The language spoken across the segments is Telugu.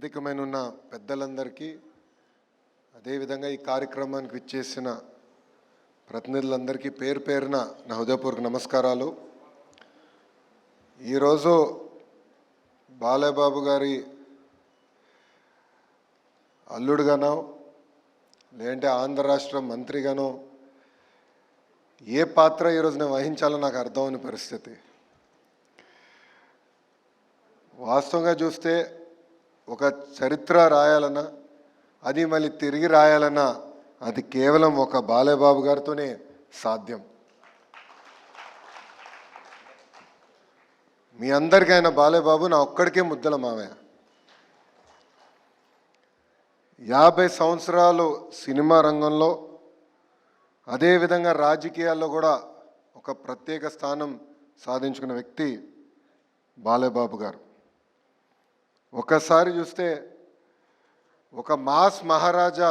వేదికమైన ఉన్న పెద్దలందరికీ అదేవిధంగా ఈ కార్యక్రమానికి విచ్చేసిన ప్రతినిధులందరికీ పేరు పేరున నా హృదయపూర్వక నమస్కారాలు. ఈరోజు బాలయబాబు గారి అల్లుడుగానో లేదంటే ఆంధ్ర రాష్ట్ర మంత్రిగానో ఏ పాత్ర ఈరోజు నేను వహించాలో నాకు అర్థం పరిస్థితి. వాస్తవంగా చూస్తే ఒక చరిత్ర రాయాలన్నా అది మళ్ళీ తిరిగి రాయాలన్నా అది కేవలం ఒక బాలేబాబు గారితోనే సాధ్యం. మీ అందరికీ ఆయన బాలేబాబు నా ఒక్కడికే ముద్దల మామయ్య యాభై సంవత్సరాలు సినిమా రంగంలో అదేవిధంగా రాజకీయాల్లో కూడా ఒక ప్రత్యేక స్థానం సాధించుకున్న వ్యక్తి బాలేబాబు గారు. ఒకసారి చూస్తే ఒక మాస్ మహారాజా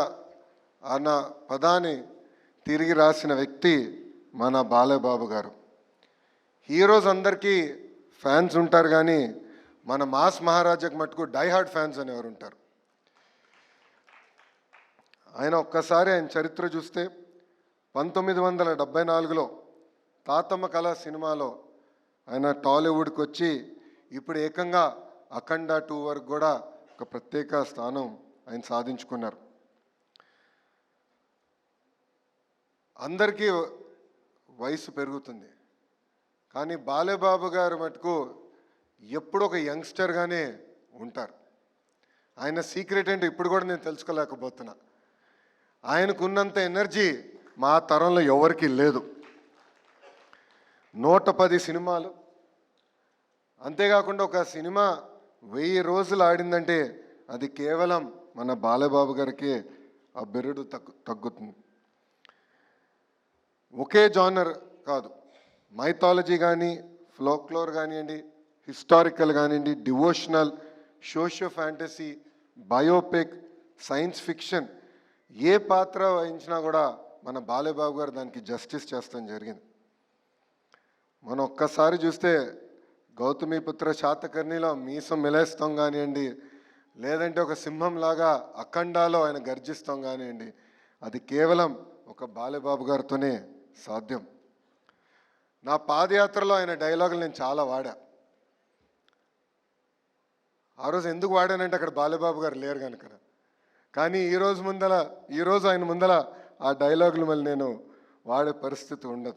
అన్న పదాన్ని తిరిగి రాసిన వ్యక్తి మన బాలయబాబు గారు. హీరోస్ అందరికీ ఫ్యాన్స్ ఉంటారు కానీ మన మాస్ మహారాజాకి మటుకు డైహార్డ్ ఫ్యాన్స్ అనేవారు ఉంటారు? ఆయన ఒక్కసారి ఆయన చరిత్ర చూస్తే పంతొమ్మిది వందల డెబ్బై నాలుగులో తాతమ్మ కళ సినిమాలో ఆయన టాలీవుడ్కి వచ్చి ఇప్పుడు ఏకంగా అఖండ టూ వరకు కూడా ఒక ప్రత్యేక స్థానం ఆయన సాధించుకున్నారు. అందరికీ వయసు పెరుగుతుంది. కానీ బాలేబాబు గారు మటుకు ఎప్పుడు ఒక యంగ్స్టర్గానే ఉంటారు. ఆయన సీక్రెట్ ఏంటో ఇప్పుడు కూడా నేను తెలుసుకోలేకపోతున్నా. ఆయనకున్నంత ఎనర్జీ మా తరంలో ఎవరికీ లేదు. నూట పది సినిమాలు. అంతేకాకుండా ఒక సినిమా వెయ్యి రోజులు ఆడిందంటే అది కేవలం మన బాలబాబు గారికి ఆ బెరుడు తగ్గు తగ్గుతుంది. ఒకే జానర్ కాదు మైథాలజీ కానీ ఫ్లోక్లోర్ కానివ్వండి హిస్టారికల్ కానివ్వండి devotional socio fantasy biopic science fiction ఏ పాత్ర వహించినా కూడా మన బాలేబాబు గారు దానికి జస్టిస్ చేస్తాం జరిగింది. మనం ఒక్కసారి చూస్తే గౌతమిపుత్ర శాతకర్ణిలో మీసం మిలేస్తాం కానివ్వండి లేదంటే ఒక సింహంలాగా అఖండాలో ఆయన గర్జిస్తాం కానివ్వండి అది కేవలం ఒక బాలబాబు గారితోనే సాధ్యం. నా పాదయాత్రలో ఆయన డైలాగులు నేను చాలా వాడా. ఆ రోజు ఎందుకు వాడానంటే అక్కడ బాలబాబు గారు లేరు కనుక. కానీ ఈ రోజు ముందల ఈరోజు ఆయన ముందల ఆ డైలాగులు మళ్ళీ నేను వాడే పరిస్థితి ఉండదు.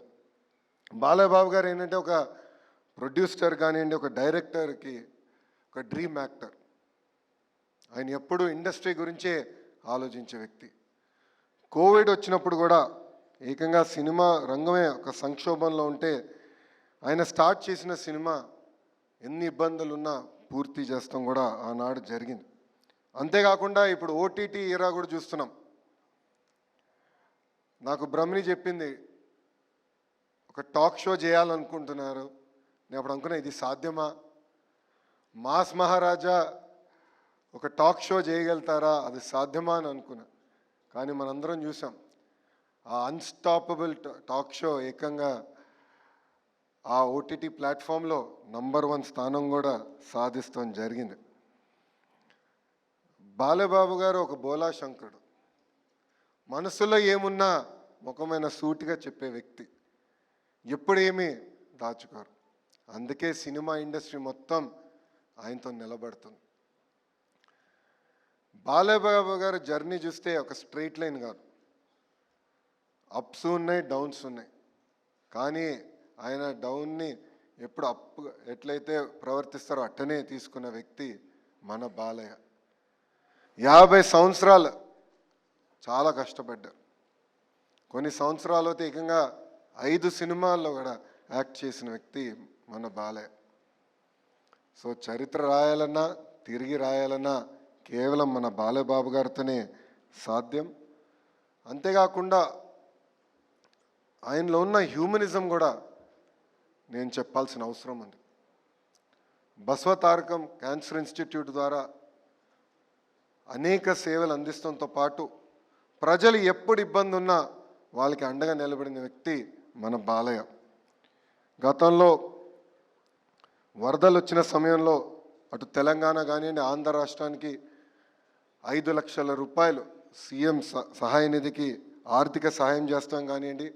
బాలబాబు గారు ఏంటంటే ఒక ప్రొడ్యూసర్ కానివ్వండి ఒక డైరెక్టర్కి ఒక డ్రీమ్ యాక్టర్. ఆయన ఎప్పుడూ ఇండస్ట్రీ గురించే ఆలోచించే వ్యక్తి. కోవిడ్ వచ్చినప్పుడు కూడా ఏకంగా సినిమా రంగమే ఒక సంక్షోభంలో ఉంటే ఆయన స్టార్ట్ చేసిన సినిమా ఎన్ని ఇబ్బందులు ఉన్నా పూర్తి చేస్తాం కూడా ఆనాడు జరిగింది. అంతేకాకుండా ఇప్పుడు ఓటీటీ ఇరా కూడా చూస్తున్నాం. నాకు బ్రహ్మిని చెప్పింది ఒక టాక్ షో చేయాలనుకుంటున్నారు. నేను అప్పుడు అనుకున్నా ఇది సాధ్యమా? మాస్ మహారాజా ఒక టాక్ షో చేయగలుగుతారా? అది సాధ్యమా అని అనుకున్నా. కానీ మనందరం చూసాం ఆ అన్స్టాపబుల్ టాక్ షో ఏకంగా ఆ ఓటీటీ ప్లాట్ఫామ్లో నంబర్ వన్ స్థానం కూడా సాధిస్తాం జరిగింది. బాలబాబు గారు ఒక బోలా శంకరుడు మనసులో ఏమున్నా ముఖమైన సూటిగా చెప్పే వ్యక్తి. ఎప్పుడేమీ దాచుకోరు. అందుకే సినిమా ఇండస్ట్రీ మొత్తం ఆయనతో నిలబడుతుంది. బాలబాబు గారు జర్నీ చూస్తే ఒక స్ట్రైట్ లైన్ కాదు. అప్స్ ఉన్నాయి డౌన్స్ ఉన్నాయి. కానీ ఆయన డౌన్ని ఎప్పుడు అప్ ఎట్లయితే ప్రవర్తిస్తారో అట్టనే తీసుకున్న వ్యక్తి మన బాలయ్య. యాభై సంవత్సరాలు చాలా కష్టపడ్డారు. కొన్ని సంవత్సరాలు తీకంగా ఏకంగా ఐదు సినిమాల్లో కూడా యాక్ట్ చేసిన వ్యక్తి మన బాలే. సో చరిత్ర రాయాలన్నా తిరిగి రాయాలన్నా కేవలం మన బాలబాబు గారితోనే సాధ్యం. అంతేకాకుండా ఆయనలో ఉన్న హ్యూమనిజం కూడా నేను చెప్పాల్సిన అవసరం ఉంది. బసవతారకం క్యాన్సర్ ఇన్స్టిట్యూట్ ద్వారా అనేక సేవలు అందిస్తంతో పాటు ప్రజలు ఎప్పుడు ఇబ్బంది ఉన్నా వాళ్ళకి అండగా నిలబడిన వ్యక్తి మన బాలయ్య. గతంలో వరదలు వచ్చిన సమయంలో అటు తెలంగాణ కానివ్వండి ఆంధ్ర రాష్ట్రానికి ఐదు లక్షల రూపాయలు సీఎం స- సహాయ నిధికి ఆర్థిక సహాయం చేస్తాం కానివ్వండి.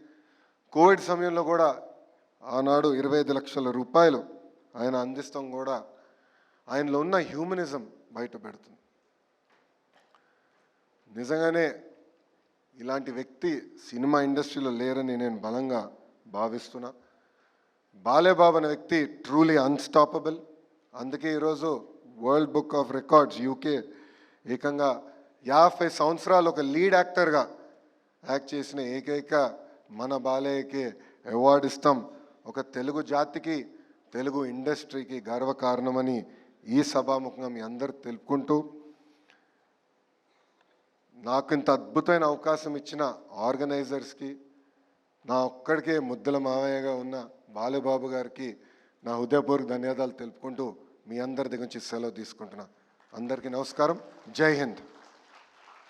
కోవిడ్ సమయంలో కూడా ఆనాడు ఇరవై ఐదు లక్షల రూపాయలు ఆయన అందిస్తాం కూడా ఆయనలో ఉన్న హ్యూమనిజం బయట పెడుతుంది. నిజంగానే ఇలాంటి వ్యక్తి సినిమా ఇండస్ట్రీలో లేరని నేను బలంగా భావిస్తున్నా. బాలేబాబు అనే వ్యక్తి ట్రూలీ అన్స్టాపబుల్ అందుకే ఈరోజు world book of records UK ఏకంగా యాభై సంవత్సరాలు ఒక లీడ్ యాక్టర్గా యాక్ట్ చేసిన ఏకైక మన బాలయ్యకి అవార్డు ఇస్తాం. ఒక తెలుగు జాతికి తెలుగు ఇండస్ట్రీకి గర్వకారణమని ఈ సభాముఖంగా మీ అందరు తెలుపుకుంటూ నాకు ఇంత అద్భుతమైన అవకాశం ఇచ్చిన ఆర్గనైజర్స్కి నా ఒక్కడికే ముద్దల మావయ్యగా ఉన్న బాలుబాబు గారికి నా హృదయపూర్వక ధన్యవాదాలు తెలుపుకుంటూ మీ అందరి దగ్గర నుంచి సెలవు తీసుకుంటున్నా. అందరికీ నమస్కారం. జై హింద్.